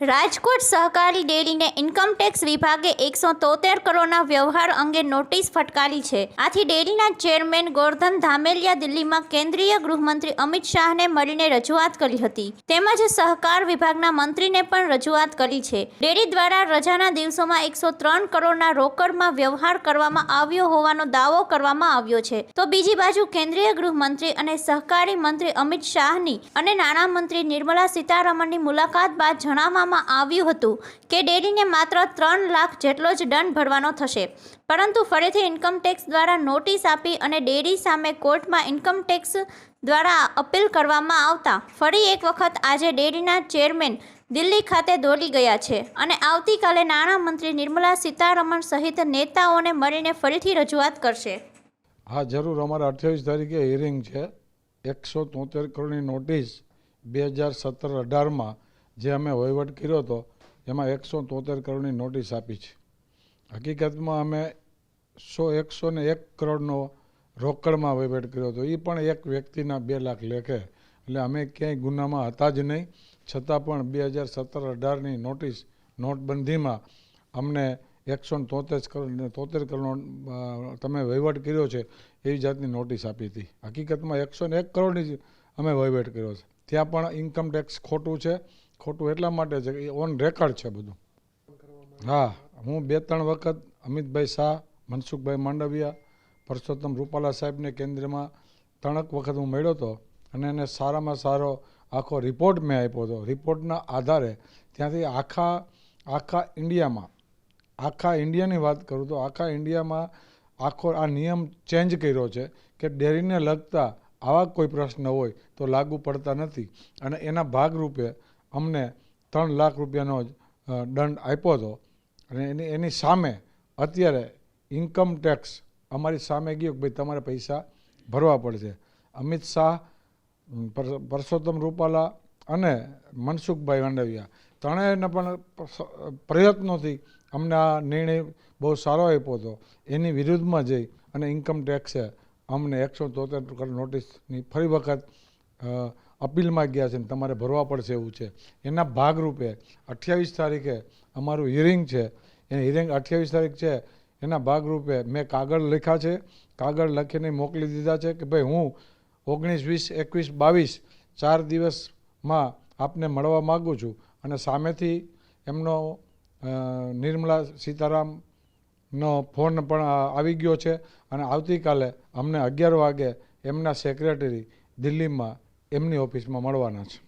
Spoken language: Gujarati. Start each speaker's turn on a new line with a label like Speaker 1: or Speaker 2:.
Speaker 1: રાજકોટ સહકારી ડેરીને ઇન્કમટેક્સ વિભાગે એકસો તોતેર કરોડના વ્યવહાર અંગે નોટિસ ફટકારી છે. આથી ડેરીના ચેરમેન ગોરધન ધામેલિયા દિલ્હીમાં કેન્દ્રીય ગૃહમંત્રી અમિત શાહને મળીને રજૂઆત કરી હતી. તેમજ સહકાર વિભાગના મંત્રીને પણ રજૂઆત કરી છે. ડેરી દ્વારા રજાના દિવસોમાં એકસો ત્રણ કરોડના રોકડમાં વ્યવહાર કરવામાં આવ્યો હોવાનો દાવો કરવામાં આવ્યો છે. તો બીજી બાજુ કેન્દ્રીય ગૃહમંત્રી અને સહકારી મંત્રી અમિત શાહની અને નાણામંત્રી નિર્મલા સીતારમણની મુલાકાત બાદ જણાવવામાં આવ્યું હતું કે ડેરીને માત્ર ત્રણ લાખ જેટલો જ દંડ ભરવાનો થશે. પરંતુ ફરીથી ઇન્કમટેક્સ દ્વારા નોટિસ આપી અને ડેરી સામે કોર્ટમાં ઇન્કમટેક્સ દ્વારા અપીલ કરવામાં આવતા ફરી એક વખત આજે ડેરીના ચેરમેન દિલ્હી ખાતે દોડી ગયા છે અને આવતીકાલે નાણામંત્રી નિર્મલા સીતારમણ સહિત નેતાઓને મળીને ફરીથી રજૂઆત કરશે.
Speaker 2: હા, જરૂર. અમારે અઠ્યાવીસ તારીખે હિયરિંગ છે. એકસો તોતેર કરોડની નોટિસ બે હજાર સત્તર અઢારમાં જે અમે વહીવટ કર્યો હતો, એમાં એકસો તોતેર કરોડની નોટિસ આપી છે. હકીકતમાં અમે સો એકસો ને એક કરોડનો રોકડમાં વહીવટ કર્યો હતો. એ પણ એક વ્યક્તિના બે લાખ લેખે. એટલે અમે ક્યાંય ગુનામાં હતા જ નહીં. છતાં પણ બે હજાર સત્તર અઢારની નોટિસ નોટબંધીમાં અમને એકસો તોતેર કરોડ તોતેર કરોડ તમે વહીવટ કર્યો છે, એવી જાતની નોટિસ આપી હતી. હકીકતમાં એકસો ને એક કરોડની જ અમે વહીવટ કર્યો છે. ત્યાં પણ ઇન્કમ ટેક્સ ખોટું છે. ખોટું એટલા માટે છે કે ઓન રેકોર્ડ છે બધું. હા, હું બે ત્રણ વખત અમિતભાઈ શાહ, મનસુખભાઈ માંડવિયા, પરસોત્તમ રૂપાલા સાહેબને કેન્દ્રમાં ત્રણક વખત હું મળ્યો હતો અને એને સારામાં સારો આખો રિપોર્ટ મેં આપ્યો હતો. રિપોર્ટના આધારે ત્યાંથી આખા આખા ઇન્ડિયામાં, આખા ઇન્ડિયાની વાત કરું તો આખા ઇન્ડિયામાં આખો આ નિયમ ચેન્જ કર્યો છે કે ડેરીને લગતા આવા કોઈ પ્રશ્ન હોય તો લાગુ પડતા નથી. અને એના ભાગરૂપે અમને ત્રણ લાખ રૂપિયાનો દંડ આપ્યો હતો. અને એની એની સામે અત્યારે ઇન્કમ ટેક્સ અમારી સામે ગયો કે ભાઈ તમારે પૈસા ભરવા પડશે. અમિત શાહ પરસોત્તમ રૂપાલા અને મનસુખભાઈ વાંડવિયા ત્રણેયના પણ પ્રયત્નોથી અમને આ નિર્ણય બહુ સારો આપ્યો હતો. એની વિરુદ્ધમાં જઈ અને ઇન્કમ ટેક્સે અમને એકસો તોતેર નોટિસની ફરી વખત અપીલમાં ગયા છે ને તમારે ભરવા પડશે એવું છે. એના ભાગરૂપે અઠ્યાવીસ તારીખે અમારું હિયરિંગ છે. એ હિયરિંગ અઠ્યાવીસ તારીખ છે. એના ભાગરૂપે મેં કાગળ લખ્યા છે. કાગળ લખીને મોકલી દીધા છે કે ભાઈ હું ઓગણીસ, વીસ, એકવીસ, બાવીસ ચાર દિવસમાં આપને મળવા માગું છું. અને સામેથી એમનો નિર્મલા સીતારામનો ફોન પણ આવી ગયો છે. અને આવતીકાલે અમને અગિયાર વાગે એમના સેક્રેટરી દિલ્હીમાં એમની ઓફિસમાં મળવાના છે.